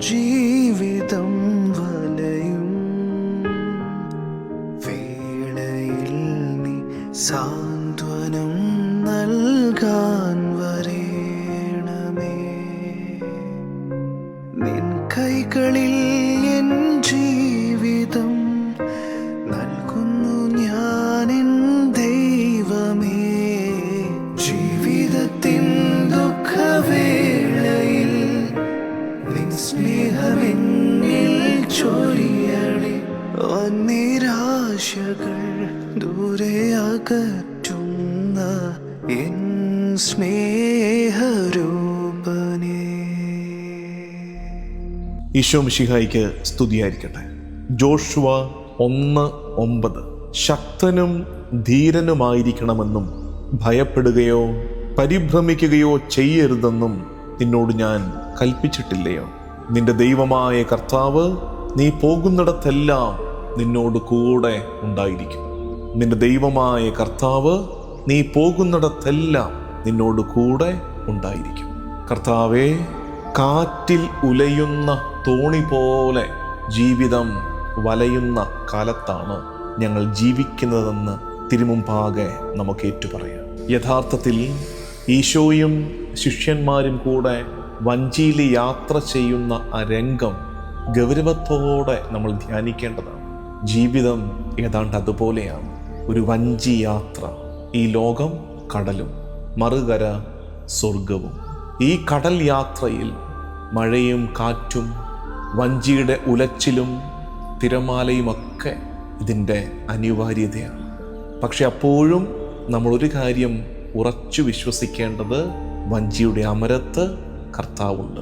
ജീവിതം വലയും. വേളയിൽ നീ സാന്ത്വനം നൽകാൻ വരേണമേ. നിൻ കൈകളിൽ നിരാശകൾ ദൂരെ അകറ്റുന്ന എൻ സ്നേഹരൂപനെ. ഈശോ മിഷിഹായിക്ക് സ്തുതിയായിരിക്കട്ടെ. ജോഷുവ ഒന്ന് ഒമ്പത്. ശക്തനും ധീരനുമായിരിക്കണമെന്നും ഭയപ്പെടുകയോ പരിഭ്രമിക്കുകയോ ചെയ്യരുതെന്നും നിന്നോട് ഞാൻ കൽപ്പിച്ചിട്ടില്ലയോ. നിന്റെ ദൈവമായ കർത്താവ് നീ പോകുന്നിടത്തെല്ലാം നിന്നോട് കൂടെ ഉണ്ടായിരിക്കും. നിന്റെ ദൈവമായ കർത്താവ് നീ പോകുന്നിടത്തെല്ലാം നിന്നോട് കൂടെ ഉണ്ടായിരിക്കും. കർത്താവേ കാറ്റിൽ ഉലയുന്ന തോണി പോലെ ജീവിതം വലയുന്ന കാലത്താണ് ഞങ്ങൾ ജീവിക്കുന്നതെന്ന് തിരുമുമ്പാകെ നമുക്ക് ഏറ്റുപറയാം. യഥാർത്ഥത്തിൽ ഈശോയും ശിഷ്യന്മാരും കൂടെ വഞ്ചിയിൽ യാത്ര ചെയ്യുന്ന ആ രംഗം ഗൗരവത്തോടെ നമ്മൾ ധ്യാനിക്കേണ്ടതാണ്. ജീവിതം ഏതാണ്ട് അതുപോലെയാണ്. ഒരു വഞ്ചി യാത്ര. ഈ ലോകം കടലും മറുകര സ്വർഗവും ഈ കടൽ യാത്രയിൽ മഴയും കാറ്റും വഞ്ചിയുടെ ഉലച്ചിലും തിരമാലയുമൊക്കെ ഇതിന്റെ അനിവാര്യതയാണ്. പക്ഷെ അപ്പോഴും നമ്മളൊരു കാര്യം ഉറച്ചു വിശ്വസിക്കേണ്ടത് വഞ്ചിയുടെ അമരത്ത് കർത്താവുണ്ട്.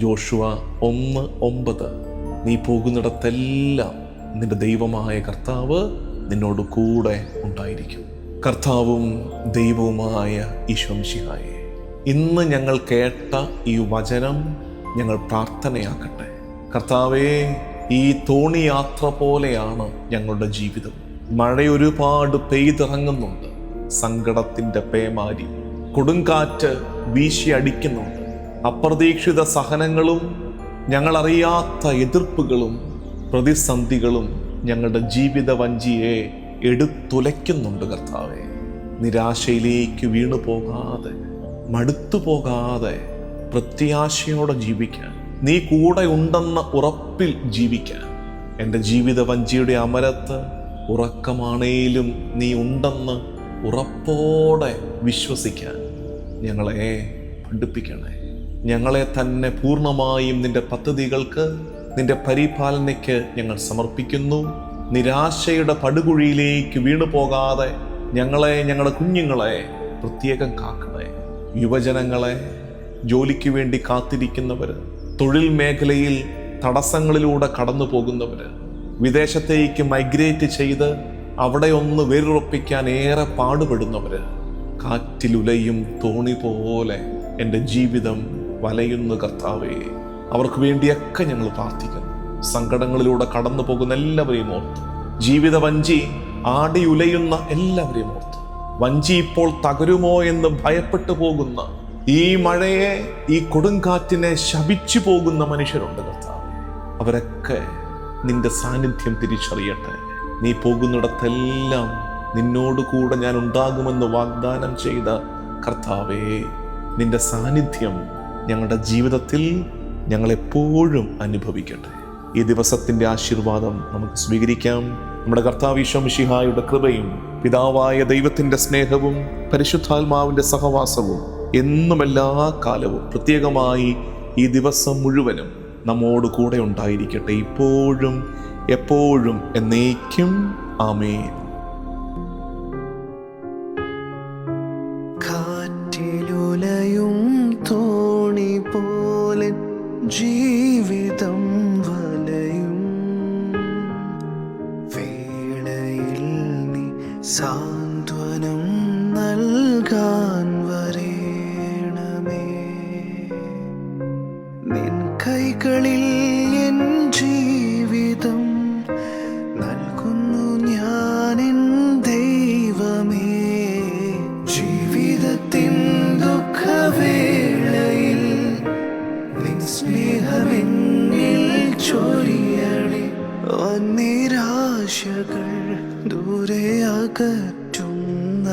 ജോഷുവ ഒന്ന് ഒമ്പത്. നീ പോകുന്നിടത്തെല്ലാം നിന്റെ ദൈവമായ കർത്താവ് നിന്നോട് കൂടെ ഉണ്ടായിരിക്കും. കർത്താവും ദൈവവുമായ ഈശ്വംശിഹായെ ഇന്ന് ഞങ്ങൾ കേട്ട ഈ വചനം ഞങ്ങൾ പ്രാർത്ഥനയാക്കട്ടെ. കർത്താവേ ഈ തോണി യാത്ര പോലെയാണ് ഞങ്ങളുടെ ജീവിതം. മഴ ഒരുപാട് പെയ്തിറങ്ങുന്നുണ്ട്. സങ്കടത്തിന്റെ പേമാരി കൊടുങ്കാറ്റ് വീശി അടിക്കുന്നുണ്ട്. അപ്രതീക്ഷിത സഹനങ്ങളും ഞങ്ങളറിയാത്ത എതിർപ്പുകളും പ്രതിസന്ധികളും ഞങ്ങളുടെ ജീവിത വഞ്ചിയെ എടുത്തുലയ്ക്കുന്നുണ്ട് കർത്താവെ. നിരാശയിലേക്ക് വീണു പോകാതെ മടുത്തു പോകാതെ പ്രത്യാശയോടെ ജീവിക്കാൻ നീ കൂടെ ഉണ്ടെന്ന ഉറപ്പിൽ ജീവിക്കാൻ. എന്റെ ജീവിത വഞ്ചിയുടെ അമരത്ത് ഉറക്കമാണേലും നീ ഉണ്ടെന്ന് ഉറപ്പോടെ വിശ്വസിക്കാൻ ഞങ്ങളെ പഠിപ്പിക്കണേ ഞങ്ങളെ തന്നെ പൂർണമായും നിന്റെ പദ്ധതികൾക്ക് നിന്റെ പരിപാലനയ്ക്ക് ഞങ്ങൾ സമർപ്പിക്കുന്നു. നിരാശയുടെ പടുകുഴിയിലേക്ക് വീണു പോകാതെ ഞങ്ങളെ ഞങ്ങളുടെ കുഞ്ഞുങ്ങളെ പ്രത്യേകം കാക്കണേ യുവജനങ്ങളെ ജോലിക്ക് വേണ്ടി കാത്തിരിക്കുന്നവർ തൊഴിൽ മേഖലയിൽ തടസ്സങ്ങളിലൂടെ കടന്നു പോകുന്നവർ വിദേശത്തേക്ക് മൈഗ്രേറ്റ് ചെയ്ത് അവിടെ ഒന്ന് വേരുറപ്പിക്കാൻ ഏറെ പാടുപെടുന്നവർ കാറ്റിലുലയും തോണി പോലെ എന്റെ ജീവിതം വലയുന്നു കർത്താവേ. അവർക്ക് വേണ്ടിയൊക്കെ ഞങ്ങൾ പ്രാർത്ഥിക്കുന്നു. സങ്കടങ്ങളിലൂടെ കടന്നു പോകുന്ന എല്ലാവരെയും ഓർത്തു ജീവിത വഞ്ചി ആടിയുലയുന്ന എല്ലാവരെയും ഓർത്തു വഞ്ചി ഇപ്പോൾ തകരുമോ എന്ന് ഭയപ്പെട്ടു പോകുന്ന ഈ മഴയെ ഈ കൊടുങ്കാറ്റിനെ ശപിച്ചു പോകുന്ന മനുഷ്യരുണ്ട് കർത്താവ്. അവരൊക്കെ നിന്റെ സാന്നിധ്യം തിരിച്ചറിയട്ടെ. നീ പോകുന്നിടത്തെല്ലാം നിന്നോട് കൂടെ ഞാൻ ഉണ്ടാകുമെന്ന് വാഗ്ദാനം ചെയ്ത കർത്താവേ നിന്റെ സാന്നിധ്യം ഞങ്ങളുടെ ജീവിതത്തിൽ ഞങ്ങളെപ്പോഴും അനുഭവിക്കട്ടെ. ഈ ദിവസത്തിന്റെ ആശീർവാദം നമുക്ക് സ്വീകരിക്കാം. നമ്മുടെ കർത്താവ് ഈശോമിഷിഹായുടെ കൃപയും പിതാവായ ദൈവത്തിന്റെ സ്നേഹവും പരിശുദ്ധാത്മാവിന്റെ സഹവാസവും എന്നും എല്ലാ കാലവും പ്രത്യേകമായി ഈ ദിവസം മുഴുവനും നമ്മോട് കൂടെ ഉണ്ടായിരിക്കട്ടെ. ഇപ്പോഴും എപ്പോഴും എന്നേക്കും ആമേൻ. കാറ്റിലുലയും ജീവിതം വലയും. വേളയിൽ നീ സാന്ത്വനം നൽകാൻ വരേണമേ. നിൻ കൈകളിൽ എൻ ജീവിതം ദൂരെ അകറ്റുന്ന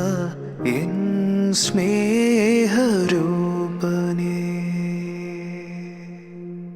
എൻ സ്നേഹരൂപമേ